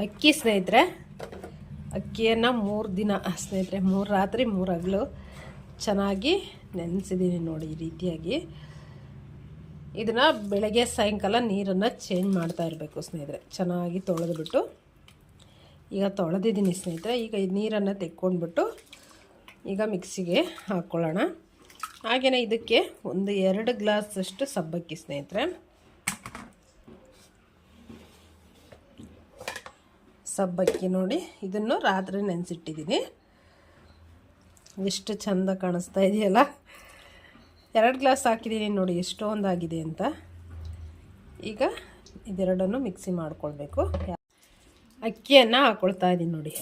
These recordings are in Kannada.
ಅಕ್ಕಿ ಸ್ನೇಹಿತರೆ, ಅಕ್ಕಿಯನ್ನು ಮೂರು ದಿನ ಸ್ನೇಹಿತರೆ, ಮೂರು ರಾತ್ರಿ, ಮೂರು ಹಗಲು ಚೆನ್ನಾಗಿ ನೆನೆಸಿದ್ದೀನಿ ನೋಡಿ ಈ ರೀತಿಯಾಗಿ. ಇದನ್ನು ಬೆಳಗ್ಗೆ, ಸಾಯಂಕಾಲ ನೀರನ್ನು ಚೇಂಜ್ ಮಾಡ್ತಾ ಇರಬೇಕು ಸ್ನೇಹಿತರೆ. ಚೆನ್ನಾಗಿ ತೊಳೆದ್ಬಿಟ್ಟು. ಈಗ ತೊಳೆದಿದ್ದೀನಿ ಸ್ನೇಹಿತರೆ. ಈಗ ನೀರನ್ನು ತೆಕ್ಕೊಂಡ್ಬಿಟ್ಟು ಈಗ ಮಿಕ್ಸಿಗೆ ಹಾಕ್ಕೊಳ್ಳೋಣ ಹಾಗೆಯೇ ಇದಕ್ಕೆ ಒಂದು ಎರಡು ಗ್ಲಾಸಷ್ಟು ಸಬ್ಬಕ್ಕಿ ಸ್ನೇಹಿತರೆ. ಸಬ್ಬಕ್ಕಿ ನೋಡಿ ಇದನ್ನು ರಾತ್ರಿ ನೆನೆಸಿಟ್ಟಿದ್ದೀನಿ. ಎಷ್ಟು ಚಂದ ಕಾಣಿಸ್ತಾ ಇದೆಯಲ್ಲ? ಎರಡು ಗ್ಲಾಸ್ ಹಾಕಿದ್ದೀನಿ ನೋಡಿ, ಎಷ್ಟೊಂದಾಗಿದೆ ಅಂತ. ಈಗ ಇದೆರಡನ್ನು ಮಿಕ್ಸಿ ಮಾಡ್ಕೊಳ್ಬೇಕು. ಅಕ್ಕಿಯನ್ನು ಹಾಕ್ಕೊಳ್ತಾ ಇದ್ದೀನಿ ನೋಡಿ.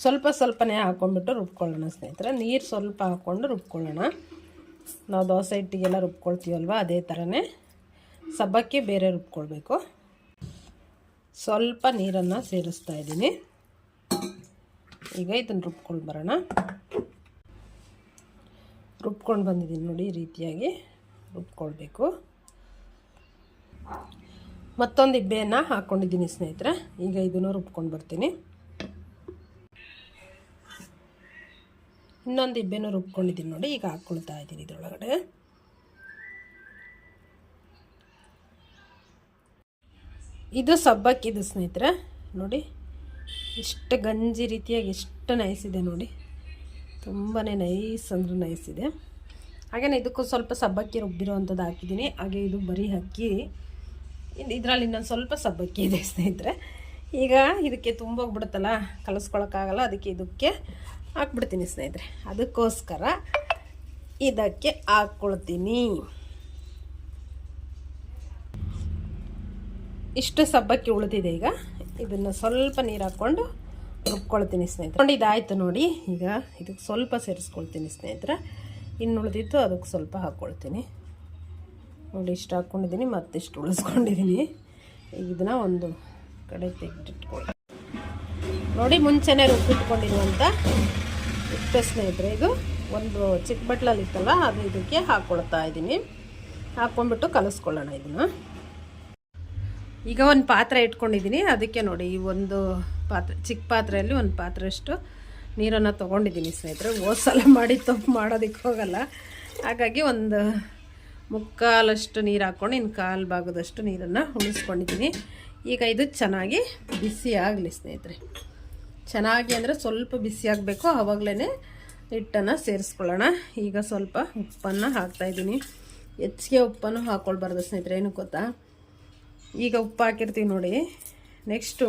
ಸ್ವಲ್ಪ ಸ್ವಲ್ಪನೇ ಹಾಕ್ಕೊಂಡ್ಬಿಟ್ಟು ರುಬ್ಕೊಳ್ಳೋಣ ಸ್ನೇಹಿತರೆ. ನೀರು ಸ್ವಲ್ಪ ಹಾಕ್ಕೊಂಡು ರುಬ್ಕೊಳ್ಳೋಣ. ನಾವು ದೋಸೆ ಹಿಟ್ಟಿಗೆಲ್ಲ ರುಬ್ಕೊಳ್ತೀವಲ್ವ, ಅದೇ ಥರನೇ ಸಬ್ಬಕ್ಕಿ ಬೇರೆ ರುಬ್ಕೊಳ್ಬೇಕು. ಸ್ವಲ್ಪ ನೀರನ್ನು ಸೇರಿಸ್ತಾ ಇದ್ದೀನಿ. ಈಗ ಇದನ್ನು ರುಬ್ಕೊಂಡು ಬರೋಣ. ರುಬ್ಕೊಂಡು ಬಂದಿದ್ದೀನಿ ನೋಡಿ ಈ ರೀತಿಯಾಗಿ ರುಬ್ಕೊಳ್ಬೇಕು. ಮತ್ತೊಂದು ಇಬ್ಬೆಯನ್ನು ಹಾಕ್ಕೊಂಡಿದ್ದೀನಿ ಸ್ನೇಹಿತರೆ. ಈಗ ಇದನ್ನು ರುಬ್ಕೊಂಡು ಬರ್ತೀನಿ. ಇನ್ನೊಂದು ಇಬ್ಬೆನೂ ರುಬ್ಕೊಂಡಿದ್ದೀನಿ ನೋಡಿ, ಈಗ ಹಾಕ್ಕೊಳ್ತಾ ಇದ್ದೀನಿ ಇದರೊಳಗಡೆ. ಇದು ಸಬ್ಬಕ್ಕಿದು ಸ್ನೇಹಿತರೆ. ನೋಡಿ, ಎಷ್ಟು ಗಂಜಿ ರೀತಿಯಾಗಿ ಎಷ್ಟು ನೈಸ್ ಇದೆ ನೋಡಿ. ತುಂಬಾ ನೈಸ್ ಅಂದ್ರೆ ನೈಸ್ ಇದೆ. ಹಾಗೆಯೇ ಇದಕ್ಕೂ ಸ್ವಲ್ಪ ಸಬ್ಬಕ್ಕಿ ರುಬ್ಬಿರೋ ಅಂಥದ್ದು ಹಾಕಿದ್ದೀನಿ. ಹಾಗೆ ಇದು ಬರೀ ಅಕ್ಕಿ. ಇದರಲ್ಲಿ ಇನ್ನೊಂದು ಸ್ವಲ್ಪ ಸಬ್ಬಕ್ಕಿ ಇದೆ ಸ್ನೇಹಿತರೆ. ಈಗ ಇದಕ್ಕೆ ತುಂಬೋಗ್ಬಿಡುತ್ತಲ್ಲ, ಕಲಿಸ್ಕೊಳಕ್ಕಾಗಲ್ಲ, ಅದಕ್ಕೆ ಇದಕ್ಕೆ ಹಾಕ್ಬಿಡ್ತೀನಿ ಸ್ನೇಹಿತರೆ. ಅದಕ್ಕೋಸ್ಕರ ಇದಕ್ಕೆ ಹಾಕ್ಕೊಳ್ತೀನಿ. ಇಷ್ಟು ಸಬ್ಬಕ್ಕಿ ಉಳಿದಿದೆ ಈಗ. ಇದನ್ನು ಸ್ವಲ್ಪ ನೀರು ಹಾಕ್ಕೊಂಡು ರುಬ್ಕೊಳ್ತೀನಿ ಸ್ನೇಹಿತರೆ. ಇದಾಯಿತು ನೋಡಿ, ಈಗ ಇದಕ್ಕೆ ಸ್ವಲ್ಪ ಸೇರಿಸ್ಕೊಳ್ತೀನಿ ಸ್ನೇಹಿತರೆ. ಇನ್ನು ಉಳಿದಿತ್ತು ಅದಕ್ಕೆ ಸ್ವಲ್ಪ ಹಾಕ್ಕೊಳ್ತೀನಿ. ನೋಡಿ, ಇಷ್ಟು ಹಾಕ್ಕೊಂಡಿದ್ದೀನಿ, ಮತ್ತಿಷ್ಟು ಉಳಿಸ್ಕೊಂಡಿದ್ದೀನಿ. ಇದನ್ನು ಒಂದು ಕಡೆ ತೆಗೆದಿಟ್ಕೊಳ್ಳಿ ನೋಡಿ, ಮುಂಚೆನೇ ರುಬ್ಬಿಟ್ಕೊಂಡಿರುವಂಥ ಹಿಟ್ಟು ಸ್ನೇಹಿತರೆ ಇದು. ಒಂದು ಚಿಕ್ಕ ಬಟ್ಲಲ್ಲಿ ಇತ್ತಲ್ಲ ಅದು ಇದಕ್ಕೆ ಹಾಕ್ಕೊಳ್ತಾ ಇದ್ದೀನಿ. ಹಾಕ್ಕೊಂಡ್ಬಿಟ್ಟು ಕಲಿಸ್ಕೊಳ್ಳೋಣ ಇದನ್ನು. ಈಗ ಒಂದು ಪಾತ್ರೆ ಇಟ್ಕೊಂಡಿದ್ದೀನಿ ಅದಕ್ಕೆ ನೋಡಿ ಈ ಒಂದು ಪಾತ್ರೆ, ಚಿಕ್ಕ ಪಾತ್ರೆಯಲ್ಲಿ ಒಂದು ಪಾತ್ರೆಯಷ್ಟು ನೀರನ್ನು ತೊಗೊಂಡಿದ್ದೀನಿ ಸ್ನೇಹಿತರೆ. ಸಲ ಮಾಡಿ ತಪ್ಪು ಮಾಡೋದಕ್ಕೆ ಹೋಗಲ್ಲ. ಹಾಗಾಗಿ ಒಂದು ಮುಕ್ಕಾಲಷ್ಟು ನೀರು ಹಾಕ್ಕೊಂಡು ಇನ್ನು ಕಾಲು ಭಾಗದಷ್ಟು ನೀರನ್ನು ಉಳಿಸ್ಕೊಂಡಿದ್ದೀನಿ ಈಗ ಇದು ಚೆನ್ನಾಗಿ ಬಿಸಿ ಆಗಲಿ ಸ್ನೇಹಿತರೆ. ಚೆನ್ನಾಗಿ ಅಂದರೆ ಸ್ವಲ್ಪ ಬಿಸಿ ಆಗಬೇಕು. ಆವಾಗಲೇ ಹಿಟ್ಟನ್ನು ಸೇರಿಸ್ಕೊಳ್ಳೋಣ. ಈಗ ಸ್ವಲ್ಪ ಉಪ್ಪನ್ನು ಹಾಕ್ತಾಯಿದ್ದೀನಿ ಹೆಚ್ಚಿಗೆ ಉಪ್ಪನ್ನು ಹಾಕ್ಕೊಳ್ಬಾರ್ದು ಸ್ನೇಹಿತರೆ ಏನು ಗೊತ್ತಾ? ಈಗ ಉಪ್ಪು ಹಾಕಿರ್ತೀವಿ ನೋಡಿ. ನೆಕ್ಸ್ಟು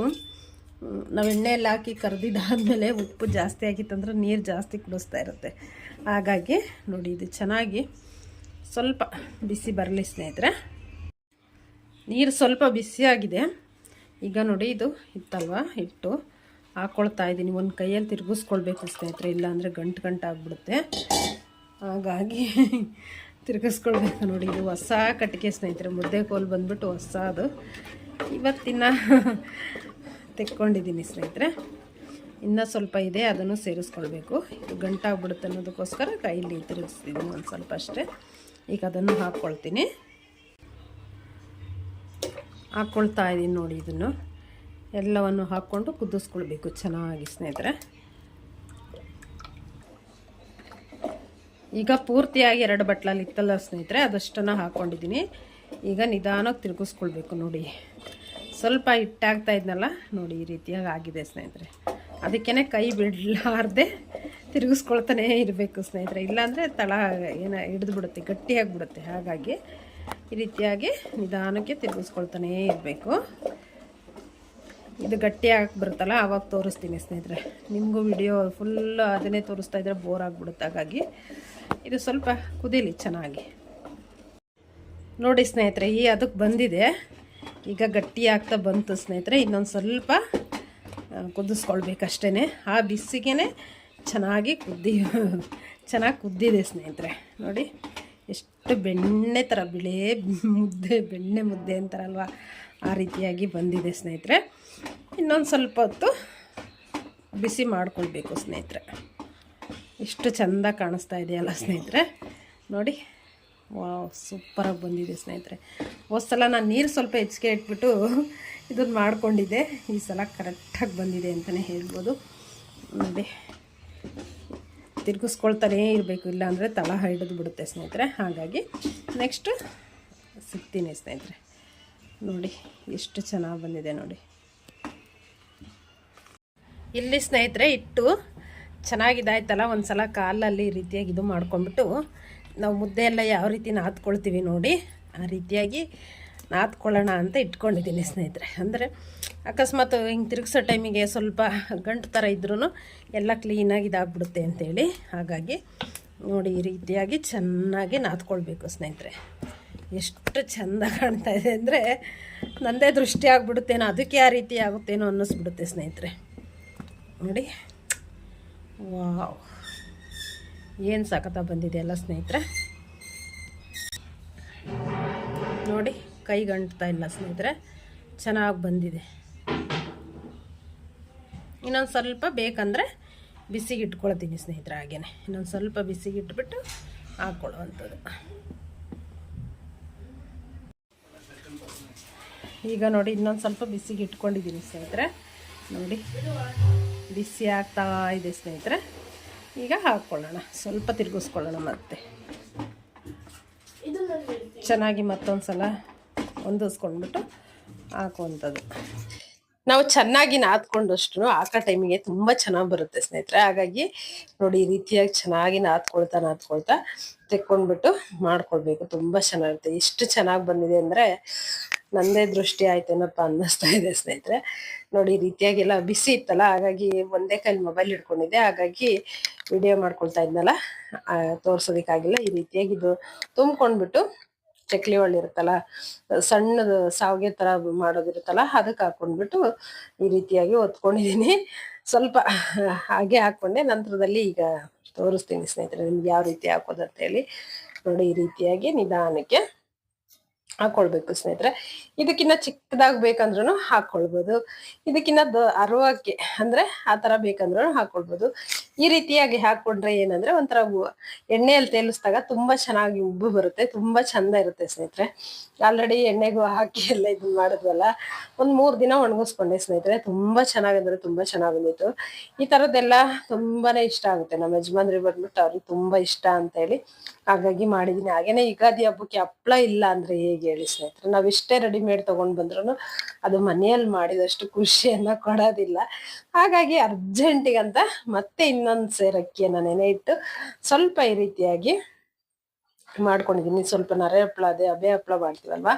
ನಾವು ಎಣ್ಣೆಯಲ್ಲಿ ಹಾಕಿ ಕರೆದಿದ್ದಾದಮೇಲೆ ಉಪ್ಪು ಜಾಸ್ತಿ ಆಗಿತ್ತಂದ್ರೆ ನೀರು ಜಾಸ್ತಿ ಕುಡಿಸ್ತಾ ಇರುತ್ತೆ. ಹಾಗಾಗಿ ನೋಡಿ, ಇದು ಚೆನ್ನಾಗಿ ಸ್ವಲ್ಪ ಬಿಸಿ ಬರಲಿ ಸ್ನೇಹಿತರೆ. ನೀರು ಸ್ವಲ್ಪ ಬಿಸಿಯಾಗಿದೆ ಈಗ ನೋಡಿ, ಇದು ಇತ್ತಲ್ವ? ಇಟ್ಟು ಹಾಕ್ಕೊಳ್ತಾ ಇದ್ದೀನಿ. ಒಂದು ಕೈಯಲ್ಲಿ ತಿರುಗಿಸ್ಕೊಳ್ಬೇಕು ಸ್ನೇಹಿತರೆ. ಇಲ್ಲಾಂದರೆ ಗಂಟು ಗಂಟು ಆಗಿಬಿಡುತ್ತೆ ಹಾಗಾಗಿ ತಿರುಗಿಸ್ಕೊಳ್ಬೇಕು ನೋಡಿ, ಇದು ಹೊಸ ಕಟ್ಟಿಗೆ ಸ್ನೇಹಿತರೆ, ಮುದ್ದೆ ಕೋಲು ಬಂದ್ಬಿಟ್ಟು ಹೊಸ ಅದು ಇವತ್ತಿನ ತೆಕ್ಕೊಂಡಿದ್ದೀನಿ ಸ್ನೇಹಿತರೆ. ಇನ್ನೂ ಸ್ವಲ್ಪ ಇದೆ, ಅದನ್ನು ಸೇರಿಸ್ಕೊಳ್ಬೇಕು. ಇದು ಗಂಟಾಗ್ಬಿಡುತ್ತೆ ಅನ್ನೋದಕ್ಕೋಸ್ಕರ ಕೈಯಲ್ಲಿ ತಿರುಗಿಸ್ತಿದ್ದೀನಿ ಒಂದು ಸ್ವಲ್ಪ ಅಷ್ಟೇ. ಈಗ ಅದನ್ನು ಹಾಕ್ಕೊಳ್ತೀನಿ. ಹಾಕ್ಕೊಳ್ತಾ ಇದ್ದೀನಿ ನೋಡಿ ಇದನ್ನು. ಎಲ್ಲವನ್ನು ಹಾಕ್ಕೊಂಡು ಕುದಿಸ್ಕೊಳ್ಬೇಕು ಚೆನ್ನಾಗಿ ಸ್ನೇಹಿತರೆ. ಈಗ ಪೂರ್ತಿಯಾಗಿ ಎರಡು ಬಟ್ಲಲ್ಲಿ ಇತ್ತಲ್ಲ ಸ್ನೇಹಿತರೆ, ಅದಷ್ಟನ್ನು ಹಾಕ್ಕೊಂಡಿದ್ದೀನಿ ಈಗ ನಿಧಾನಕ್ಕೆ ತಿರುಗಿಸ್ಕೊಳ್ಬೇಕು ನೋಡಿ. ಸ್ವಲ್ಪ ಹಿಟ್ಟಾಗ್ತಾ ಇದ್ನಲ್ಲ, ನೋಡಿ ಈ ರೀತಿಯಾಗಿ ಆಗಿದೆ ಸ್ನೇಹಿತರೆ. ಅದಕ್ಕೇ ಕೈ ಬಿಡಲಾರ್ದೆ ತಿರುಗಿಸ್ಕೊಳ್ತಾನೇ ಇರಬೇಕು ಸ್ನೇಹಿತರೆ. ಇಲ್ಲಾಂದರೆ ತಳ ಏನೋ ಹಿಡಿದು ಬಿಡುತ್ತೆ ಹಾಗಾಗಿ ಈ ರೀತಿಯಾಗಿ ನಿಧಾನಕ್ಕೆ ತಿರುಗಿಸ್ಕೊಳ್ತಾನೇ ಇರಬೇಕು. ಇದು ಗಟ್ಟಿಯಾಗಿ ಬರುತ್ತಲ್ಲ ಆವಾಗ ತೋರಿಸ್ತೀನಿ ಸ್ನೇಹಿತರೆ. ನಿಮಗೂ ವಿಡಿಯೋ ಫುಲ್ ಅದನ್ನೇ ತೋರಿಸ್ತಾ ಇದ್ದರೆ ಬೋರ್ ಆಗಿಬಿಡುತ್ತೆ. ಹಾಗಾಗಿ ಇದು ಸ್ವಲ್ಪ ಕುದೀಲಿ ಚೆನ್ನಾಗಿ. ನೋಡಿ ಸ್ನೇಹಿತರೆ, ಈ ಅದಕ್ಕೆ ಬಂದಿದೆ. ಈಗ ಗಟ್ಟಿ ಆಗ್ತಾ ಬಂತು ಸ್ನೇಹಿತರೆ, ಇನ್ನೊಂದು ಸ್ವಲ್ಪ ಕುದಿಸ್ಕೊಳ್ಬೇಕಷ್ಟೇ ಆ ಬಿಸಿಗೆ ಚೆನ್ನಾಗಿ ಕುದ್ದಿ, ಚೆನ್ನಾಗಿ ಕುದ್ದಿದೆ ಸ್ನೇಹಿತರೆ. ನೋಡಿ, ಎಷ್ಟು ಬೆಣ್ಣೆ ಥರ, ಬಿಳೆ ಮುದ್ದೆ, ಬೆಣ್ಣೆ ಮುದ್ದೆ ಅಂತಾರಲ್ವ, ಆ ರೀತಿಯಾಗಿ ಬಂದಿದೆ ಸ್ನೇಹಿತರೆ. ಇನ್ನೊಂದು ಸ್ವಲ್ಪ ಹೊತ್ತು ಬಿಸಿ ಮಾಡ್ಕೊಳ್ಬೇಕು ಸ್ನೇಹಿತರೆ. ಇಷ್ಟು ಚೆಂದ ಕಾಣಿಸ್ತಾ ಇದೆಯಲ್ಲ ಸ್ನೇಹಿತರೆ? ನೋಡಿ. ವಾವ್, ಸೂಪರಾಗಿ ಬಂದಿದೆ ಸ್ನೇಹಿತರೆ. ಹೋದ ಸಲ ನಾನು ನೀರು ಸ್ವಲ್ಪ ಹೆಚ್ಚಿಗೆ ಇಟ್ಬಿಟ್ಟು ಇದನ್ನು ಮಾಡಿಕೊಂಡಿದ್ದೆ. ಈ ಸಲ ಕರೆಕ್ಟಾಗಿ ಬಂದಿದೆ ಅಂತಲೇ ಹೇಳ್ಬೋದು. ನೋಡಿ. ತಿರ್ಗಿಸ್ಕೊಳ್ತಾನೇ ಇರಬೇಕು, ಇಲ್ಲಾಂದರೆ ತಳ ಹಿಡಿದು ಬಿಡುತ್ತೆ ಸ್ನೇಹಿತರೆ. ಹಾಗಾಗಿ ನೆಕ್ಸ್ಟ್ ಸಿಗ್ತೀನಿ ಸ್ನೇಹಿತರೆ. ನೋಡಿ, ಎಷ್ಟು ಚೆನ್ನಾಗಿ ಬಂದಿದೆ ನೋಡಿ. ಇಲ್ಲಿ ಸ್ನೇಹಿತರೆ, ಇಟ್ಟು ಚೆನ್ನಾಗಿದಾಯ್ತಲ್ಲ ಒಂದು ಸಲ ಕಾಲಲ್ಲಿ ಈ ರೀತಿಯಾಗಿ ಇದು ಮಾಡ್ಕೊಂಡ್ಬಿಟ್ಟು ನಾವು ಮುದ್ದೆ ಎಲ್ಲ ಯಾವ ರೀತಿ ನಾದ್ಕೊಳ್ತೀವಿ ನೋಡಿ, ಆ ರೀತಿಯಾಗಿ ನಾದ್ಕೊಳ್ಳೋಣ ಅಂತ ಇಟ್ಕೊಂಡಿದ್ದೀನಿ ಸ್ನೇಹಿತರೆ. ಅಂದರೆ ಅಕಸ್ಮಾತ್ ಹಿಂಗೆ ತಿರುಗಿಸೋ ಟೈಮಿಗೆ ಸ್ವಲ್ಪ ಗಂಟು ಥರ ಇದ್ರೂ ಎಲ್ಲ ಕ್ಲೀನಾಗಿ ಇದಾಗ್ಬಿಡುತ್ತೆ ಅಂತೇಳಿ ಹಾಗಾಗಿ ನೋಡಿ ಈ ರೀತಿಯಾಗಿ ಚೆನ್ನಾಗಿ ನಾದ್ಕೊಳ್ಬೇಕು ಸ್ನೇಹಿತರೆ. ಎಷ್ಟು ಚೆಂದ ಕಾಣ್ತಾ ಇದೆ ಅಂದರೆ ನನ್ನದೇ ದೃಷ್ಟಿ ಆಗಿಬಿಡುತ್ತೇನೋ, ಅದಕ್ಕೆ ಆ ರೀತಿ ಆಗುತ್ತೇನೋ ಅನ್ನಿಸ್ಬಿಡುತ್ತೆ ಸ್ನೇಹಿತರೆ. ನೋಡಿ. ವಾವ್. ಏನು ಸಖತ ಬಂದಿದೆ ಅಲ್ಲ ಸ್ನೇಹಿತರೆ? ನೋಡಿ, ಕೈ ಗಂಟ್ತಾ ಇಲ್ಲ ಸ್ನೇಹಿತರೆ. ಚೆನ್ನಾಗಿ ಬಂದಿದೆ. ಇನ್ನೊಂದು ಸ್ವಲ್ಪ ಬೇಕಂದರೆ ಬಿಸಿಗೆ ಸ್ನೇಹಿತರೆ ಹಾಗೇ ಇನ್ನೊಂದು ಸ್ವಲ್ಪ ಬಿಸಿಗೆ ಇಟ್ಬಿಟ್ಟು ಹಾಕ್ಕೊಳ್ಳುವಂಥದ್ದು ಈಗ ನೋಡಿ, ಇನ್ನೊಂದು ಸ್ವಲ್ಪ ಬಿಸಿಗೆ ಇಟ್ಕೊಂಡಿದ್ದೀನಿ ಸ್ನೇಹಿತರೆ. ನೋಡಿ. ಬಿಸಿ ಆಗ್ತಾ ಇದೆ ಸ್ನೇಹಿತರೆ, ಈಗ ಹಾಕ್ಕೊಳ್ಳೋಣ. ಸ್ವಲ್ಪ ತಿರುಗಿಸ್ಕೊಳ್ಳೋಣ ಮತ್ತೆ. ಚೆನ್ನಾಗಿ ಮತ್ತೊಂದು ಸಲ ಹೊಂದಿಸ್ಕೊಂಡ್ಬಿಟ್ಟು ಹಾಕುವಂಥದ್ದು. ನಾವು ಚೆನ್ನಾಗಿ ನಾದ್ಕೊಂಡಷ್ಟು ಹಾಕೋ ಟೈಮಿಗೆ ತುಂಬ ಚೆನ್ನಾಗಿ ಬರುತ್ತೆ ಸ್ನೇಹಿತರೆ. ಹಾಗಾಗಿ ನೋಡಿ, ಈ ರೀತಿಯಾಗಿ ಚೆನ್ನಾಗಿ ನಾದ್ಕೊಳ್ತಾ ನಾದ್ಕೊಳ್ತಾ ತೆಕ್ಕೊಂಡ್ಬಿಟ್ಟು ಮಾಡ್ಕೊಳ್ಬೇಕು ತುಂಬ ಚೆನ್ನಾಗಿರುತ್ತೆ. ಎಷ್ಟು ಚೆನ್ನಾಗಿ ಬಂದಿದೆ ಅಂದರೆ ನಂದೇ ದೃಷ್ಟಿ ಆಯ್ತೇನಪ್ಪ ಅನ್ನಿಸ್ತಾ ಇದೆ ಸ್ನೇಹಿತರೆ. ನೋಡಿ, ಈ ರೀತಿಯಾಗೆಲ್ಲ ಬಿಸಿ ಇತ್ತಲ್ಲ, ಹಾಗಾಗಿ ಒಂದೇ ಕೈಲಿ ಮೊಬೈಲ್ ಹಿಡ್ಕೊಂಡಿದ್ದೆ. ಹಾಗಾಗಿ ವಿಡಿಯೋ ಮಾಡ್ಕೊಳ್ತಾ ಇದ್ನಲ್ಲ. ತೋರ್ಸೋದಕ್ಕಾಗಿಲ್ಲ. ಈ ರೀತಿಯಾಗಿ ಇದು ತುಂಬ್ಕೊಂಡ್ಬಿಟ್ಟು ಚಕ್ಲಿ ಒಳ್ಳೆ ಇರುತ್ತಲ್ಲ ಸಣ್ಣದು ಸಾವಿಗೆ ಥರ ಮಾಡೋದಿರುತ್ತಲ್ಲ, ಅದಕ್ಕೆ ಹಾಕೊಂಡ್ಬಿಟ್ಟು ಈ ರೀತಿಯಾಗಿ ಒತ್ಕೊಂಡಿದ್ದೀನಿ. ಸ್ವಲ್ಪ ಹಾಗೆ ಹಾಕ್ಕೊಂಡೆ. ನಂತರದಲ್ಲಿ ಈಗ ತೋರಿಸ್ತೀನಿ ಸ್ನೇಹಿತರೆ, ನಿಮ್ಗೆ ಯಾವ ರೀತಿ ಹಾಕೋದು ಅಂತೇಳಿ ನೋಡಿ, ಈ ರೀತಿಯಾಗಿ ನಿಧಾನಕ್ಕೆ ಹಾಕೊಳ್ಬೇಕು ಸ್ನೇಹಿತರೆ. ಇದಕ್ಕಿನ್ನ ಚಿಕ್ಕದಾಗಿ ಬೇಕಂದ್ರೂ ಹಾಕೊಳ್ಬೋದು. ಇದಕ್ಕಿನ್ನ ದ ಅರವಕ್ಕೆ ಅಂದ್ರೆ ಆ ತರ ಬೇಕಂದ್ರೂ ಹಾಕೊಳ್ಬೋದು. ಈ ರೀತಿಯಾಗಿ ಹಾಕೊಂಡ್ರೆ ಏನಂದ್ರೆ ಒಂಥರ ಎಣ್ಣೆಯಲ್ಲಿ ತೇಲಿಸಿದಾಗ ತುಂಬಾ ಚೆನ್ನಾಗಿ ಉಬ್ಬು ಬರುತ್ತೆ, ತುಂಬಾ ಚಂದ ಇರುತ್ತೆ ಸ್ನೇಹಿತರೆ. ಆಲ್ರೆಡಿ ಎಣ್ಣೆಗೂ ಹಾಕಿ ಎಲ್ಲ ಇದನ್ನ ಮಾಡಿದ್ವಲ್ಲ. ಒಂದ್ ಮೂರ್ ದಿನ ಒಣಗಿಸ್ಕೊಂಡೆ ಸ್ನೇಹಿತರೆ. ತುಂಬಾ ಚೆನ್ನಾಗಂದ್ರೆ ತುಂಬಾ ಚೆನ್ನಾಗಿ ಬಂದಿತ್ತು ಈ ತರದ್ದೆಲ್ಲ ತುಂಬಾನೇ ಇಷ್ಟ ಆಗುತ್ತೆ. ನಮ್ಮ ಯಜಮಾನ್ರಿಗೆ ಬಂದ್ಬಿಟ್ಟು ಅವ್ರಿಗೆ ತುಂಬಾ ಇಷ್ಟ ಅಂತ ಹೇಳಿ ಹಾಗಾಗಿ ಮಾಡಿದೀನಿ. ಹಾಗೇನೆ ಯುಗಾದಿ ಹಬ್ಬಕ್ಕೆ ಹಪ್ಳ ಇಲ್ಲ ಅಂದ್ರೆ ಹೇಗೆ ಹೇಳಿ ಸ್ನೇಹಿತರೆ? ನಾವ್ ಇಷ್ಟೇ ರೆಡಿಮೇಡ್ ತಗೊಂಡ್ ಬಂದ್ರು ಅದು ಮನೆಯಲ್ಲಿ ಮಾಡಿದಷ್ಟು ಖುಷಿಯನ್ನ ಕೊಡೋದಿಲ್ಲ. ಹಾಗಾಗಿ ಅರ್ಜೆಂಟಿಗಂತ ಮತ್ತೆ ಇನ್ನೊಂದು ಸೇರ್ ಅಕ್ಕಿಯನ್ನ ನೆನೆ ಇಟ್ಟು ಸ್ವಲ್ಪ ಈ ರೀತಿಯಾಗಿ ಮಾಡ್ಕೊಂಡಿದೀನಿ. ಸ್ವಲ್ಪ ನರೆ ಹಪ್ಪಳ ಅದೇ ಅಬೆ ಹಪ್ಪಳ ಮಾಡ್ತೀವಲ್ವಾ?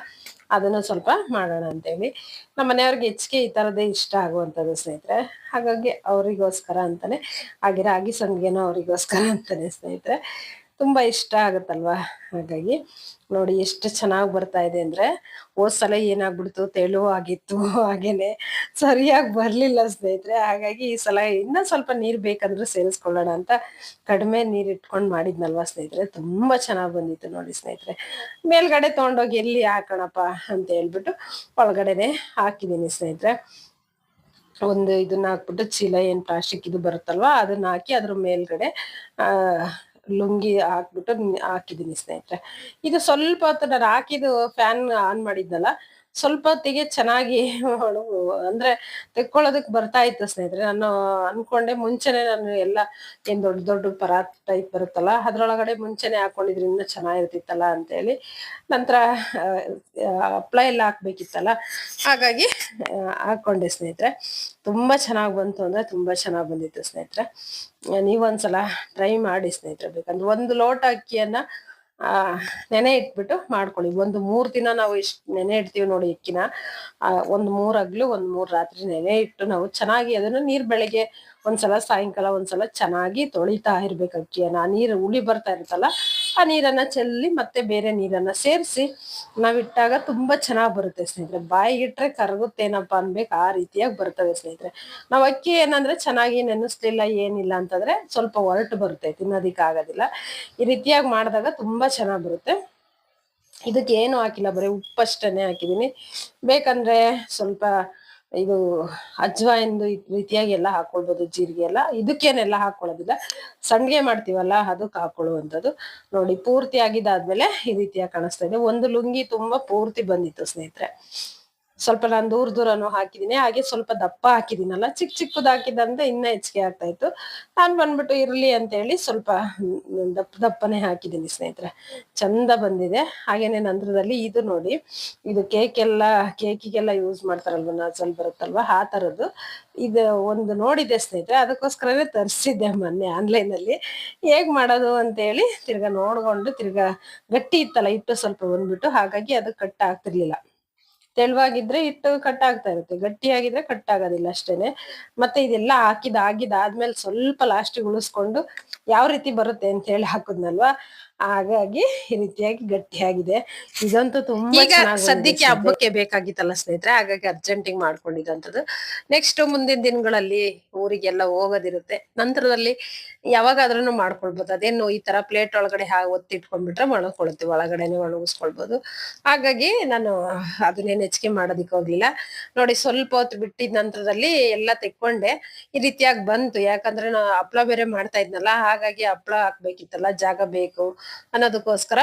ಅದನ್ನ ಸ್ವಲ್ಪ ಮಾಡೋಣ ಅಂತೇಳಿ. ನಮ್ಮ ಮನೆಯವ್ರಿಗೆ ಹೆಚ್ಚಿಗೆ ಈ ತರದೇ ಇಷ್ಟ ಆಗುವಂಥದ್ದು ಸ್ನೇಹಿತರೆ. ಹಾಗಾಗಿ ಅವರಿಗೋಸ್ಕರ ಅಂತಾನೆ, ಹಾಗೆ ರಾಗಿ ಸಂಗೇನೋ ಅವರಿಗೋಸ್ಕರ ಅಂತಾನೆ ಸ್ನೇಹಿತರೆ. ತುಂಬಾ ಇಷ್ಟ ಆಗುತ್ತಲ್ವಾ? ಹಾಗಾಗಿ ನೋಡಿ ಎಷ್ಟು ಚೆನ್ನಾಗಿ ಬರ್ತಾ ಇದೆ ಅಂದ್ರೆ ಹೋದ್ ಸಲ ಏನಾಗ್ಬಿಡ್ತು ತೆಳು ಆಗಿತ್ತು ಹಾಗೇನೆ ಸರಿಯಾಗಿ ಬರ್ಲಿಲ್ಲ ಸ್ನೇಹಿತರೆ. ಹಾಗಾಗಿ ಈ ಸಲ ಇನ್ನ ಸ್ವಲ್ಪ ನೀರು ಬೇಕಂದ್ರೆ ಸೇರಿಸ್ಕೊಳ್ಳೋಣ ಅಂತ ಕಡಿಮೆ ನೀರು ಇಟ್ಕೊಂಡು ಮಾಡಿದ್ನಲ್ವಾ ಸ್ನೇಹಿತರೆ? ತುಂಬಾ ಚೆನ್ನಾಗಿ ಬಂದಿತ್ತು ನೋಡಿ ಸ್ನೇಹಿತರೆ. ಮೇಲ್ಗಡೆ ತೊಗೊಂಡೋಗಿ ಎಲ್ಲಿ ಹಾಕೋಣಪ್ಪ ಅಂತ ಹೇಳ್ಬಿಟ್ಟು ಒಳಗಡೆನೆ ಹಾಕಿದ್ದೀನಿ ಸ್ನೇಹಿತರೆ. ಒಂದು ಇದನ್ನ ಹಾಕ್ಬಿಟ್ಟು ಚೀಲ ಏನ್ ಪ್ಲಾಸ್ಟಿಕ್ ಇದು ಬರುತ್ತಲ್ವಾ ಅದನ್ನ ಹಾಕಿ ಅದ್ರ ಮೇಲ್ಗಡೆ, ಆ ಲುಂಗಿ ಹಾಕ್ಬಿಟ್ಟು ಹಾಕಿದ್ದೀನಿ ಸ್ನೇಹಿತರೆ. ಇದು ಸ್ವಲ್ಪ ಹೊತ್ತು ನಾನು ಹಾಕಿದ್ದು ಫ್ಯಾನ್ ಆನ್ ಮಾಡಿದ್ನಲ್ಲ ಸ್ವಲ್ಪ ಹೊತ್ತಿಗೆ ಚೆನ್ನಾಗಿ ಅಂದ್ರೆ ತೆಕ್ಕೊಳ್ಳೋದಕ್ಕೆ ಬರ್ತಾ ಇತ್ತು ಸ್ನೇಹಿತರೆ. ನಾನು ಅನ್ಕೊಂಡೆ ಮುಂಚೆನೆ ನಾನು ಎಲ್ಲ ಏನ್ ದೊಡ್ಡ ದೊಡ್ಡ ಪರಾತ್ ಟೈಪ್ ಬರುತ್ತಲ್ಲ, ಅದ್ರೊಳಗಡೆ ಮುಂಚೆನೆ ಹಾಕೊಂಡಿದ್ರೆ ಇನ್ನೂ ಚೆನ್ನಾಗಿರ್ತಿತ್ತಲ್ಲ ಅಂತೇಳಿ ನಂತರ ಅಪ್ಲೈ ಎಲ್ಲ ಹಾಕ್ಬೇಕಿತ್ತಲ್ಲ, ಹಾಗಾಗಿ ಹಾಕೊಂಡೆ ಸ್ನೇಹಿತರೆ. ತುಂಬಾ ಚೆನ್ನಾಗಿ ಬಂತು ಅಂದ್ರೆ ತುಂಬಾ ಚೆನ್ನಾಗಿ ಬಂದಿತ್ತು ಸ್ನೇಹಿತರೆ. ನೀವೊಂದ್ಸಲ ಟ್ರೈ ಮಾಡಿ ಸ್ನೇಹಿತರೆ, ಬೇಕಂದ್ರೆ ಒಂದು ಲೋಟ ಅಕ್ಕಿಯನ್ನ ಆ, ನೆನೆ ಇಟ್ಬಿಟ್ಟು ಮಾಡ್ಕೊಳ್ಳಿ. ಒಂದು ಮೂರ್ ದಿನ ನಾವು ಇಷ್ಟ್ ನೆನೆ ಇಡ್ತೀವಿ ನೋಡಿ ಅಕ್ಕಿನ ಆ, ಒಂದ್ ಮೂರ್ ಹಗ್ಲು ಒಂದ್ ಮೂರ್ ರಾತ್ರಿ ನೆನೆ ಇಟ್ಟು ನಾವು ಚೆನ್ನಾಗಿ ಅದನ್ನ ನೀರ್ ಬೆಳಗ್ಗೆ ಒಂದ್ಸಲ, ಸಾಯಂಕಾಲ ಒಂದ್ಸಲ ಚೆನ್ನಾಗಿ ತೊಳಿತಾ ಇರ್ಬೇಕು ಅಕ್ಕಿಯನ್ನ. ನೀರು ಉಳಿ ಬರ್ತಾ ಇರುತ್ತಲ್ಲ ಆ ನೀರನ್ನ ಚೆಲ್ಲಿ ಮತ್ತೆ ಬೇರೆ ನೀರನ್ನ ಸೇರಿಸಿ ನಾವಿಟ್ಟಾಗ ತುಂಬಾ ಚೆನ್ನಾಗಿ ಬರುತ್ತೆ ಸ್ನೇಹಿತರೆ. ಬಾಯಿಗೆ ಇಟ್ರೆ ಕರಗುತ್ತೇನಪ್ಪ ಅನ್ಬೇಕು, ಆ ರೀತಿಯಾಗಿ ಬರ್ತವೆ ಸ್ನೇಹಿತರೆ. ನಾವು ಅಕ್ಕಿ ಏನಂದ್ರೆ ಚೆನ್ನಾಗಿ ನೆನೆಸ್ಲಿಲ್ಲ, ಏನಿಲ್ಲ ಅಂತಂದ್ರೆ ಸ್ವಲ್ಪ ಹೊರಟು ಬರುತ್ತೆ ತಿನ್ನೋದಿಕ್ ಆಗೋದಿಲ್ಲ. ಈ ರೀತಿಯಾಗಿ ಮಾಡಿದಾಗ ತುಂಬಾ ಚೆನ್ನಾಗಿ ಬರುತ್ತೆ. ಇದಕ್ಕೆ ಏನು ಹಾಕಿಲ್ಲ, ಬರೀ ಉಪ್ಪಷ್ಟನ್ನೇ ಹಾಕಿದ್ದೀನಿ ಬೇಕಂದ್ರೆ ಸ್ವಲ್ಪ ಇದು ಅಜ್ವಾ ಎಂದು ರೀತಿಯಾಗಿ ಎಲ್ಲ ಹಾಕೊಳ್ಬೋದು, ಜೀರಿಗೆ ಎಲ್ಲ. ಇದಕ್ಕೇನೆಲ್ಲ ಹಾಕೊಳ್ಳೋದಿಲ್ಲ. ಸಂಡಿಗೆ ಮಾಡ್ತೀವಲ್ಲ, ಅದಕ್ಕೆ ಹಾಕೊಳ್ಳುವಂಥದ್ದು. ನೋಡಿ ಪೂರ್ತಿ ಆಗಿದ್ದಾದ್ಮೇಲೆ ಈ ರೀತಿಯಾಗಿ ಕಾಣಿಸ್ತಾ ಇದೆ. ಒಂದು ಲುಂಗಿ ತುಂಬಾ ಪೂರ್ತಿ ಬಂದಿತ್ತು ಸ್ನೇಹಿತರೆ. ಸ್ವಲ್ಪ ನಾನು ದೂರ ದೂರನು ಹಾಕಿದ್ದೀನಿ ಹಾಗೆ ಸ್ವಲ್ಪ ದಪ್ಪ ಹಾಕಿದೀನಲ್ಲ ಚಿಕ್ಕ ಚಿಕ್ಕದು ಹಾಕಿದಂದ್ರೆ ಇನ್ನ ಹೆಚ್ಚಿಗೆ ಆಗ್ತಾ ಇತ್ತು ನಾನು ಬಂದ್ಬಿಟ್ಟು ಇರ್ಲಿ ಅಂತ ಹೇಳಿ ಸ್ವಲ್ಪ ದಪ್ಪ ದಪ್ಪನೆ ಹಾಕಿದ್ದೀನಿ ಸ್ನೇಹಿತರೆ. ಚಂದ ಬಂದಿದೆ. ಹಾಗೇನೆ ನಂತರದಲ್ಲಿ ಇದು ನೋಡಿ, ಇದು ಕೇಕ್ ಎಲ್ಲ ಕೇಕಿಗೆಲ್ಲ ಯೂಸ್ ಮಾಡ್ತಾರಲ್ವ ನಾಚಲ್ ಬರುತ್ತಲ್ವಾ, ಆ ತರದ್ದು. ಇದು ಒಂದು ನೋಡಿದೆ ಸ್ನೇಹಿತರೆ. ಅದಕ್ಕೋಸ್ಕರನೇ ತರಿಸಿದ್ದೆ ಮೊನ್ನೆ ಆನ್ಲೈನ್ ಅಲ್ಲಿ ಹೇಗ್ ಮಾಡೋದು ಅಂತ ಹೇಳಿ ತಿರ್ಗಾ ನೋಡ್ಕೊಂಡು ತಿರ್ಗಾ ಗಟ್ಟಿ ಇತ್ತಲ್ಲ ಇಟ್ಟು ಸ್ವಲ್ಪ ಬಂದ್ಬಿಟ್ಟು ಹಾಗಾಗಿ ಅದು ಕಟ್ ಆಗ್ತಿರ್ಲಿಲ್ಲ. ತೆಳುವಾಗಿದ್ರೆ ಹಿಟ್ಟು ಕಟ್ ಆಗ್ತಾ ಇರುತ್ತೆ. ಗಟ್ಟಿಯಾಗಿದ್ರೆ ಕಟ್ ಆಗೋದಿಲ್ಲ ಅಷ್ಟೇನೆ. ಮತ್ತೆ ಇದೆಲ್ಲ ಹಾಕಿದ ಆಗಿದ ಆದ್ಮೇಲೆ ಸ್ವಲ್ಪ ಲಾಸ್ಟಿಗೆ ಉಳಿಸ್ಕೊಂಡು ಯಾವ ರೀತಿ ಬರುತ್ತೆ ಅಂತ ಹೇಳಿ ಹಾಕುದ್ನಲ್ವಾ? ಹಾಗಾಗಿ ಈ ರೀತಿಯಾಗಿ ಗಟ್ಟಿಯಾಗಿದೆ. ಇದಂತೂ ತುಂಬಾ ಈಗ ಸದ್ಯಕ್ಕೆ. ಹಬ್ಬಕ್ಕೆ ಬೇಕಾಗಿತ್ತಲ್ಲ ಸ್ನೇಹಿತರೆ ಹಾಗಾಗಿ ಅರ್ಜೆಂಟಿಗೆ ಮಾಡ್ಕೊಂಡಿದ್ದಂಥದ್ದು. ನೆಕ್ಸ್ಟ್ ಮುಂದಿನ ದಿನಗಳಲ್ಲಿ ಊರಿಗೆಲ್ಲ ಹೋಗೋದಿರುತ್ತೆ. ನಂತರದಲ್ಲಿ ಯಾವಾಗಾದ್ರೂ ಮಾಡ್ಕೊಳ್ಬೋದು. ಅದೇನು ಈ ತರ ಪ್ಲೇಟ್ ಒಳಗಡೆ ಒತ್ತಿ ಒತ್ತಿಟ್ಕೊಂಡ್ಬಿಟ್ರೆ ಒಣಕೊಳುತ್ತೆ ಒಳಗಡೆನೆ ಒಣಗಿಸ್ಕೊಳ್ಬೋದು. ಹಾಗಾಗಿ ನಾನು ಅದನ್ನೇನು ಹೆಚ್ಚಿಗೆ ಮಾಡೋದಿಕ್ಕೆ ಹೋಗ್ಲಿಲ್ಲ. ನೋಡಿ ಸ್ವಲ್ಪ ಹೊತ್ತು ಬಿಟ್ಟಿದ ನಂತರದಲ್ಲಿ ಎಲ್ಲ ತೆಕ್ಕೊಂಡೆ. ಈ ರೀತಿಯಾಗಿ ಬಂತು. ಯಾಕಂದ್ರೆ ನಾ ಹಪ್ಳ ಬೇರೆ ಮಾಡ್ತಾ ಇದ್ನಲ್ಲ ಹಾಗಾಗಿ ಹಪ್ಳ ಹಾಕ್ಬೇಕಿತ್ತಲ್ಲ ಜಾಗ ಬೇಕು. ಅನ್ನೋದಕ್ಕೋಸ್ಕರ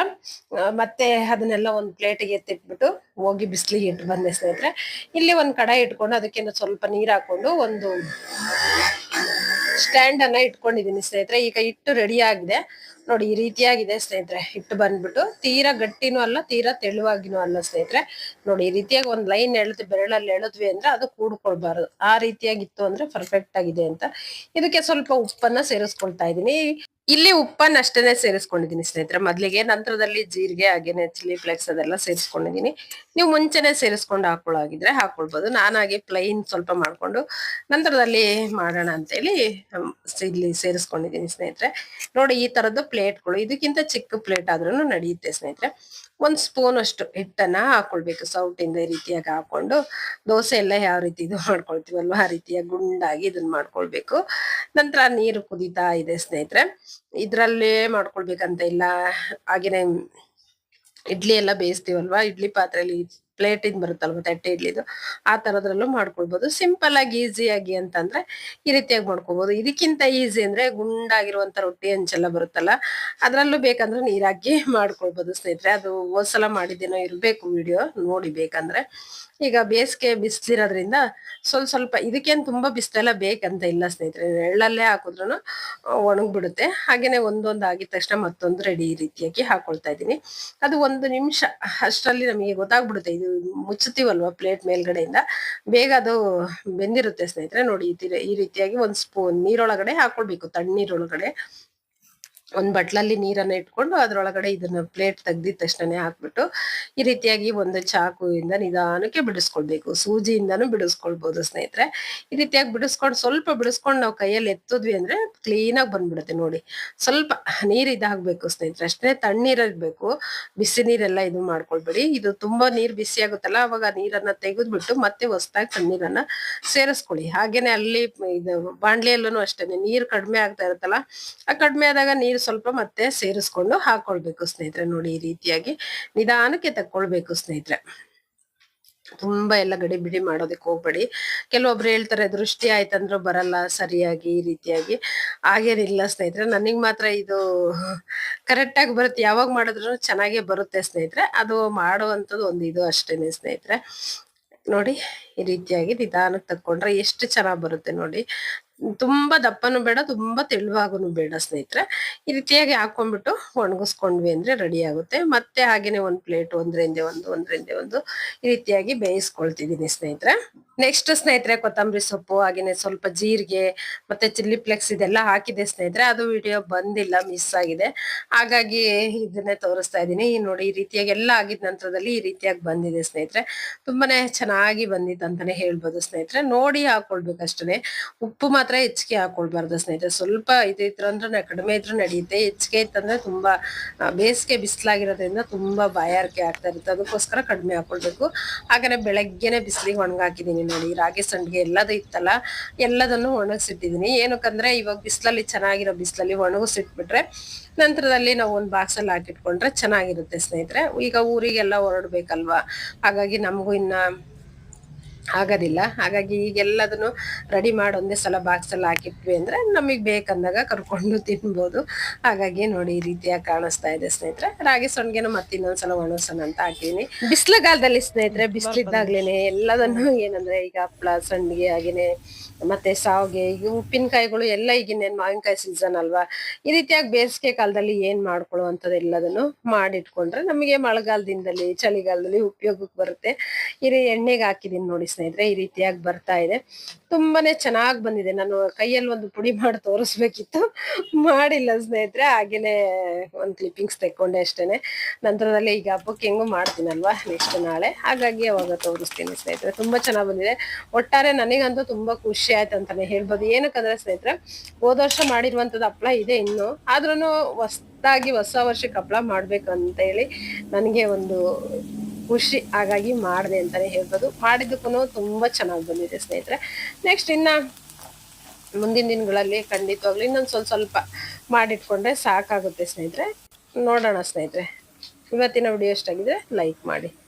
ಮತ್ತೆ ಅದನ್ನೆಲ್ಲ ಒಂದು ಪ್ಲೇಟಿಗೆ ಎತ್ತಿಟ್ಬಿಟ್ಟು ಹೋಗಿ ಬಿಸಿಲಿಗೆ ಇಟ್ಟು ಬಂದೆ ಸ್ನೇಹಿತರೆ. ಇಲ್ಲಿ ಒಂದು ಕಡಾಯಿ ಇಟ್ಕೊಂಡು ಅದಕ್ಕೆ ಸ್ವಲ್ಪ ನೀರು ಹಾಕೊಂಡು ಒಂದು ಸ್ಟ್ಯಾಂಡ್ ಅನ್ನ ಇಟ್ಕೊಂಡಿದೀನಿ ಸ್ನೇಹಿತರೆ. ಈಗ ಹಿಟ್ಟು ರೆಡಿ ಆಗಿದೆ. ನೋಡಿ, ಈ ರೀತಿಯಾಗಿದೆ ಸ್ನೇಹಿತರೆ, ಹಿಟ್ಟು ಬಂದ್ಬಿಟ್ಟು. ತೀರಾ ಗಟ್ಟಿನೂ ಅಲ್ಲ, ತೀರಾ ತೆಳುವಾಗಿನೂ ಅಲ್ಲ ಸ್ನೇಹಿತರೆ. ನೋಡಿ, ಈ ರೀತಿಯಾಗಿ ಒಂದು ಲೈನ್ ಎಳೆದು, ಬೆರಳಲ್ಲಿ ಎಳೆದ್ವಿ ಅಂದ್ರೆ ಅದು ಕೂಡ್ಕೊಳ್ಬಾರ್ದು. ಆ ರೀತಿಯಾಗಿತ್ತು ಅಂದ್ರೆ ಪರ್ಫೆಕ್ಟ್ ಆಗಿದೆ ಅಂತ. ಇದಕ್ಕೆ ಸ್ವಲ್ಪ ಉಪ್ಪನ್ನ ಸೇರಿಸ್ಕೊಳ್ತಾ ಇದೀನಿ ಇಲ್ಲಿ ಉಪ್ಪನ್ನ ಅಷ್ಟೇನೆ ಸೇರಿಸ್ಕೊಂಡಿದೀನಿ ಸ್ನೇಹಿತರೆ. ಮೊದಲಿಗೆ ನಂತರದಲ್ಲಿ ಜೀರಿಗೆ, ಹಾಗೇನೆ ಚಿಲ್ಲಿ ಫ್ಲೇಕ್ಸ್ ಅದೆಲ್ಲ ಸೇರಿಸ್ಕೊಂಡಿದೀನಿ ನೀವು ಮುಂಚೆನೆ ಸೇರಿಸ್ಕೊಂಡು ಹಾಕೊಳ್ಳಾಗಿದ್ರೆ ಹಾಕೊಳ್ಬೋದು. ನಾನಾಗಿ ಪ್ಲೈನ್ ಸ್ವಲ್ಪ ಮಾಡ್ಕೊಂಡು ನಂತರದಲ್ಲಿ ಮಾಡೋಣ ಅಂತ ಹೇಳಿ ಇಲ್ಲಿ ಸೇರಿಸ್ಕೊಂಡಿದೀನಿ ಸ್ನೇಹಿತರೆ. ನೋಡಿ ಈ ತರದ್ದು ಪ್ಲೇಟ್ಗಳು ಇದಕ್ಕಿಂತ ಚಿಕ್ಕ ಪ್ಲೇಟ್ ಆದ್ರೂ ನಡೆಯುತ್ತೆ ಸ್ನೇಹಿತರೆ. ಒಂದ್ ಸ್ಪೂನ್ ಅಷ್ಟು ಹಿಟ್ಟನ್ನ ಹಾಕೊಳ್ಬೇಕು. ಸೌಟಿಂದ ಈ ರೀತಿಯಾಗಿ ಹಾಕೊಂಡು ದೋಸೆ ಎಲ್ಲ ಯಾವ ರೀತಿ ಇದು ಮಾಡ್ಕೊಳ್ತೀವಲ್ವ, ಆ ರೀತಿಯ ಗುಂಡಾಗಿ ಇದನ್ನ ಮಾಡ್ಕೊಳ್ಬೇಕು. ನಂತರ ನೀರು ಕುದೀತಾ ಇದೆ ಸ್ನೇಹಿತರೆ. ಇದರಲ್ಲೇ ಮಾಡ್ಕೊಳ್ಬೇಕಂತ ಇಲ್ಲ. ಹಾಗೇನೆ ಇಡ್ಲಿ ಎಲ್ಲ ಬೇಯಿಸ್ತೀವಲ್ವಾ, ಇಡ್ಲಿ ಪಾತ್ರೆಯಲ್ಲಿ ಪ್ಲೇಟ್ ಇಂದ ಬರುತ್ತಲ್ವ, ತಟ್ಟೆ ಇಡ್ಲಿದು, ಆ ತರದ್ರಲ್ಲೂ ಮಾಡ್ಕೊಳ್ಬಹುದು ಸಿಂಪಲ್ ಆಗಿ ಈಸಿ ಆಗಿ ಅಂತಂದ್ರೆ, ಈ ರೀತಿಯಾಗಿ ಮಾಡ್ಕೋಬಹುದು ಇದಕ್ಕಿಂತ ಈಸಿ ಅಂದ್ರೆ ಗುಂಡಾಗಿರುವಂತ ರೊಟ್ಟಿ ಹಂಚೆಲ್ಲ ಬರುತ್ತಲ್ಲ, ಅದ್ರಲ್ಲೂ ಬೇಕಂದ್ರೆ ನೀರಾಕಿ ಹಾಕಿ ಮಾಡ್ಕೊಳ್ಬೋದು ಸ್ನೇಹಿತರೆ. ಅದು ಹೋದ್ಸಲ ಮಾಡಿದ್ದೇನೋ ಇರ್ಬೇಕು ವಿಡಿಯೋ ನೋಡಿ ಬೇಕಂದ್ರೆ. ಈಗ ಬೇಸಿಗೆ ಬಿಸಿಲಿರೋದ್ರಿಂದ ಸ್ವಲ್ಪ ಸ್ವಲ್ಪ, ಇದಕ್ಕೇನು ತುಂಬಾ ಬಿಸಿಲೆಲ್ಲ ಬೇಕಂತ ಇಲ್ಲ ಸ್ನೇಹಿತರೆ. ಎಳ್ಳಲ್ಲೇ ಹಾಕಿದ್ರು ಒಣಗ್ಬಿಡುತ್ತೆ. ಹಾಗೇನೆ ಒಂದೊಂದು ಆಗಿದ ತಕ್ಷಣ ಮತ್ತೊಂದು ರೆಡಿ ಈ ರೀತಿಯಾಗಿ ಹಾಕೊಳ್ತಾ ಇದ್ದೀನಿ. ಅದು ಒಂದು ನಿಮಿಷ, ಅಷ್ಟರಲ್ಲಿ ನಮಗೆ ಗೊತ್ತಾಗ್ಬಿಡುತ್ತೆ ಮುಚ್ಚುತ್ತೀವಲ್ವಾ ಪ್ಲೇಟ್ ಮೇಲ್ಗಡೆಯಿಂದ? ಬೇಗ ಅದು ಬೆಂದಿರುತ್ತೆ ಸ್ನೇಹಿತರೆ, ನೋಡಿ ಈ ರೀತಿಯಾಗಿ ಒಂದ್ ಸ್ಪೂನ್ ನೀರೊಳಗಡೆ ಹಾಕೊಳ್ಬೇಕು, ತಣ್ಣೀರೊಳಗಡೆ. ಒಂದ್ ಬಟ್ಲಲ್ಲಿ ನೀರನ್ನ ಇಟ್ಕೊಂಡು ಅದರೊಳಗಡೆ ಇದನ್ನ ಪ್ಲೇಟ್ ತೆಗ್ದಿದ ತಕ್ಷಣನೇ ಹಾಕ್ಬಿಟ್ಟು ಈ ರೀತಿಯಾಗಿ ಒಂದು ಚಾಕುವಿಂದ ನಿಧಾನಕ್ಕೆ ಬಿಡಿಸ್ಕೊಳ್ಬೇಕು. ಸೂಜಿಯಿಂದನೂ ಬಿಡಿಸ್ಕೊಳ್ಬೋದು ಸ್ನೇಹಿತರೆ. ಈ ರೀತಿಯಾಗಿ ಬಿಡಿಸ್ಕೊಂಡು ಸ್ವಲ್ಪ ಬಿಡಿಸ್ಕೊಂಡು ನಾವು ಕೈಯಲ್ಲಿ ಎತ್ತಿದ್ವಿ ಅಂದ್ರೆ ಕ್ಲೀನ್ ಆಗಿ ಬಂದ್ಬಿಡುತ್ತೆ ನೋಡಿ. ಸ್ವಲ್ಪ ನೀರು ಇದಾಗಬೇಕು ಸ್ನೇಹಿತರೆ. ಅಷ್ಟೇ ತಣ್ಣೀರಿರ್ಬೇಕು ಬಿಸಿ ನೀರೆಲ್ಲ ಇದು ಮಾಡ್ಕೊಳ್ಬೇಡಿ. ಇದು ತುಂಬಾ ನೀರ್ ಬಿಸಿ ಆಗುತ್ತಲ್ಲ, ಅವಾಗ ನೀರನ್ನ ತೆಗೆದ್ಬಿಟ್ಟು ಮತ್ತೆ ಹೊಸ್ದಾಗಿ ತಣ್ಣೀರನ್ನ ಸೇರಿಸ್ಕೊಳ್ಳಿ. ಹಾಗೇನೆ ಅಲ್ಲಿ ಇದು ಬಾಣ್ಲಿಯಲ್ಲೂ ಅಷ್ಟೇ ನೀರು ಕಡಿಮೆ ಆಗ್ತಾ ಇರುತ್ತಲ್ಲ, ಆ ಕಡಿಮೆ ಆದಾಗ ನೀರು ಸ್ವಲ್ಪ ಮತ್ತೆ ಸೇರಿಸ್ಕೊಂಡು ಹಾಕೊಳ್ಬೇಕು ಸ್ನೇಹಿತರೆ. ನೋಡಿ ಈ ರೀತಿಯಾಗಿ ನಿಧಾನಕ್ಕೆ ತಕ್ಕೊಳ್ಬೇಕು ಸ್ನೇಹಿತರೆ. ತುಂಬಾ ಎಲ್ಲ ಗಡಿ ಬಿಡಿ ಮಾಡೋದಕ್ಕೆ ಹೋಗ್ಬೇಡಿ. ಕೆಲವೊಬ್ರು ಹೇಳ್ತಾರೆ, ದೃಷ್ಟಿ ಆಯ್ತಂದ್ರೂ ಬರಲ್ಲ ಸರಿಯಾಗಿ ಈ ರೀತಿಯಾಗಿ. ಹಾಗೇನಿಲ್ಲ ಸ್ನೇಹಿತರೆ. ನನಗ್ ಮಾತ್ರ ಇದು ಕರೆಕ್ಟ್ ಆಗಿ ಬರುತ್ತೆ. ಯಾವಾಗ ಮಾಡಿದ್ರು ಚೆನ್ನಾಗೇ ಬರುತ್ತೆ ಸ್ನೇಹಿತರೆ. ಅದು ಮಾಡುವಂಥದ್ದು ಒಂದು ಇದು ಅಷ್ಟೇನೆ ಸ್ನೇಹಿತರೆ. ನೋಡಿ ಈ ರೀತಿಯಾಗಿ ನಿಧಾನಕ್ಕೆ ತಕ್ಕೊಂಡ್ರೆ ಎಷ್ಟು ಚೆನ್ನಾಗಿ ಬರುತ್ತೆ ನೋಡಿ. ತುಂಬಾ ದಪ್ಪನು ಬೇಡ, ತುಂಬಾ ತೆಳುವಾಗೂ ಬೇಡ ಸ್ನೇಹಿತರೆ. ಈ ರೀತಿಯಾಗಿ ಹಾಕೊಂಡ್ಬಿಟ್ಟು ಒಣಗಿಸ್ಕೊಂಡ್ವಿ ಅಂದ್ರೆ ರೆಡಿ ಆಗುತ್ತೆ. ಮತ್ತೆ ಹಾಗೇನೆ ಒಂದ್ ಪ್ಲೇಟ್ ಒಂದ್ರಿಂದ ಒಂದು ಒಂದ್ರಿಂದ ಒಂದು ಈ ರೀತಿಯಾಗಿ ಬೇಯಿಸ್ಕೊಳ್ತಿದೀನಿ ಸ್ನೇಹಿತರೆ. ನೆಕ್ಸ್ಟ್ ಸ್ನೇಹಿತರೆ, ಕೊತ್ತಂಬರಿ ಸೊಪ್ಪು, ಹಾಗೇನೆ ಸ್ವಲ್ಪ ಜೀರಿಗೆ, ಮತ್ತೆ ಚಿಲ್ಲಿ ಫ್ಲೆಕ್ಸ್ ಇದೆಲ್ಲ ಹಾಕಿದೆ ಸ್ನೇಹಿತರೆ. ಅದು ವಿಡಿಯೋ ಬಂದಿಲ್ಲ ಮಿಸ್ ಆಗಿದೆ. ಹಾಗಾಗಿ ಇದನ್ನೇ ತೋರಿಸ್ತಾ ಇದ್ದೀನಿ. ನೋಡಿ, ಈ ರೀತಿಯಾಗಿ ಎಲ್ಲ ಆಗಿದ ನಂತರದಲ್ಲಿ ಈ ರೀತಿಯಾಗಿ ಬಂದಿದೆ ಸ್ನೇಹಿತರೆ. ತುಂಬಾನೇ ಚೆನ್ನಾಗಿ ಬಂದಿತ್ತು ಅಂತಾನೆ ಹೇಳ್ಬೋದು ಸ್ನೇಹಿತರೆ. ನೋಡಿ ಹಾಕೊಳ್ಬೇಕಷ್ಟೇ. ಉಪ್ಪು ಮಾತ್ರ ಹೆಚ್ಚಿಗೆ ಹಾಕೊಳ್ಬಾರ್ದು ಸ್ನೇಹಿತರೆ. ಸ್ವಲ್ಪ ಇದೆ ಇದ್ರ ಅಂದ್ರೆ ಕಡಿಮೆ ಇದ್ರೂ ನಡೆಯುತ್ತೆ ಹೆಚ್ಚಿಗೆ ಇತ್ತಂದ್ರೆ ತುಂಬಾ ಬೇಸಿಗೆ ಬಿಸಿಲಾಗಿರೋದ್ರಿಂದ ತುಂಬಾ ಬಾಯಾರಿಕೆ ಆಗ್ತಾ ಇರುತ್ತೆ. ಅದಕ್ಕೋಸ್ಕರ ಕಡಿಮೆ ಹಾಕೊಳ್ಬೇಕು. ಹಾಗೆ ಬೆಳಗ್ಗೆನೆ ಬಿಸಿಲಿಗೆ ಒಣಗಾಕಿದ್ದೀನಿ ನೋಡಿ. ರಾಗಿ ಸಂಡಿಗೆ ಎಲ್ಲದೂ ಇತ್ತಲ್ಲ, ಎಲ್ಲದನ್ನು ಒಣಗಿಸಿಟ್ಟಿದ್ದೀನಿ. ಏನಕ್ಕಂದ್ರೆ ಇವಾಗ ಬಿಸಿಲಲ್ಲಿ ಚೆನ್ನಾಗಿರೋ ಬಿಸಿಲಲ್ಲಿ ಒಣಗಿಸಿಟ್ಬಿಟ್ರೆ ನಂತರದಲ್ಲಿ ನಾವು ಒಂದು ಬಾಕ್ಸಲ್ಲಿ ಹಾಕಿಟ್ಕೊಂಡ್ರೆ ಚೆನ್ನಾಗಿರುತ್ತೆ ಸ್ನೇಹಿತರೆ. ಈಗ ಊರಿಗೆಲ್ಲ ಹೊರಡ್ಬೇಕಲ್ವಾ? ಹಾಗಾಗಿ ನಮಗೂ ಇನ್ನ ಆಗೋದಿಲ್ಲ. ಹಾಗಾಗಿ ಈಗೆಲ್ಲದನ್ನು ರೆಡಿ ಮಾಡಿ ಒಂದೇ ಸಲ ಬಾಕ್ಸಲ್ಲಿ ಹಾಕಿಟ್ವಿ ಅಂದ್ರೆ ನಮಗೆ ಬೇಕಂದಾಗ ಕರ್ಕೊಂಡು ತಿನ್ಬೋದು. ಹಾಗಾಗಿ ನೋಡಿ ಈ ರೀತಿಯಾಗಿ ಕಾಣಿಸ್ತಾ ಇದೆ ಸ್ನೇಹಿತರೆ. ರಾಗಿ ಸೊಣ್ಗೆನ ಮತ್ತೆ ಇನ್ನೊಂದ್ಸಲ ಒಣಸೋಣ ಅಂತ ಹಾಕಿದೀನಿ ಬಿಸಿಲುಗಾಲದಲ್ಲಿ ಸ್ನೇಹಿತರೆ ಬಿಸಿಲಿದ್ದಾಗ್ಲೇ ಎಲ್ಲದನ್ನು ಏನಂದ್ರೆ ಈಗ ಹಪ್ಳ ಸಂಡಿಗೆ ಆಗಿನೇ ಮತ್ತೆ ಸಾವಿಗೆ ಈಗ ಉಪ್ಪಿನಕಾಯಿಗಳು ಎಲ್ಲ ಈಗಿನ ಮಾವಿನಕಾಯಿ ಸೀಸನ್ ಅಲ್ವಾ? ಈ ರೀತಿಯಾಗಿ ಬೇಸಿಗೆ ಕಾಲದಲ್ಲಿ ಏನ್ ಮಾಡ್ಕೊಳ್ಳುವಂಥದ್ದು ಎಲ್ಲದನ್ನು ಮಾಡಿಟ್ಕೊಂಡ್ರೆ ನಮಗೆ ಮಳೆಗಾಲದಿಂದಲೇ, ಚಳಿಗಾಲದಲ್ಲಿ ಉಪಯೋಗಕ್ಕೆ ಬರುತ್ತೆ. ಇಲ್ಲಿ ಎಣ್ಣೆಗೆ ಹಾಕಿದೀನಿ ನೋಡಿ ಸ್ನೇಹಿತರೆ, ಈ ರೀತಿಯಾಗಿ ಬರ್ತಾ ಇದೆ. ತುಂಬಾನೇ ಚೆನ್ನಾಗಿ ಬಂದಿದೆ. ನಾನು ಕೈಯಲ್ಲಿ ಒಂದು ಪುಡಿ ಮಾಡಿ ತೋರಿಸ್ಬೇಕಿತ್ತು. ಮಾಡಿಲ್ಲ ಸ್ನೇಹಿತರೆ, ಹಾಗೇನೆ ಒಂದು ಕ್ಲಿಪ್ಪಿಂಗ್ಸ್ ತೆಕ್ಕೊಂಡೆ ಅಷ್ಟೇನೆ. ನಂತರದಲ್ಲಿ ಈಗ ಹಬ್ಬಕ್ಕೆ ಹೆಂಗು ಮಾಡ್ತೀನಲ್ವಾ ನೆಕ್ಸ್ಟ್ ನಾಳೆ. ಹಾಗಾಗಿ ಅವಾಗ ತೋರಿಸ್ತೀನಿ ಸ್ನೇಹಿತರೆ. ತುಂಬಾ ಚೆನ್ನಾಗಿ ಬಂದಿದೆ. ಒಟ್ಟಾರೆ ನನಗಂತೂ ತುಂಬಾ ಖುಷಿ ಆಯ್ತು ಅಂತಾನೆ ಹೇಳ್ಬೋದು. ಏನಕ್ಕಂದ್ರೆ ಸ್ನೇಹಿತರೆ, ಹೋದ ವರ್ಷ ಮಾಡಿರುವಂತದ್ದು ಹಪ್ಳ ಇದೆ ಇನ್ನು. ಆದ್ರೂ ಹೊಸದಾಗಿ ಹೊಸ ವರ್ಷಕ್ಕೆ ಹಪ್ಳ ಮಾಡ್ಬೇಕಂತ ಹೇಳಿ ನನಗೆ ಒಂದು ಖುಷಿ ಹಾಗಾಗಿ ಮಾಡಿದೆ ಅಂತಲೇ ಹೇಳ್ಬೋದು. ಮಾಡಿದ್ದಕ್ಕೂ ತುಂಬಾ ಚೆನ್ನಾಗಿ ಬಂದಿದೆ ಸ್ನೇಹಿತರೆ. ನೆಕ್ಸ್ಟ್ ಇನ್ನ ಮುಂದಿನ ದಿನಗಳಲ್ಲಿ ಖಂಡಿತವಾಗ್ಲೂ ಇನ್ನೊಂದು ಸ್ವಲ್ಪ ಸ್ವಲ್ಪ ಮಾಡಿಟ್ಕೊಂಡ್ರೆ ಸಾಕಾಗುತ್ತೆ ಸ್ನೇಹಿತರೆ. ನೋಡೋಣ ಸ್ನೇಹಿತರೆ. ಇವತ್ತಿನ ವಿಡಿಯೋ ಎಷ್ಟಾಗಿದ್ರೆ ಲೈಕ್ ಮಾಡಿ.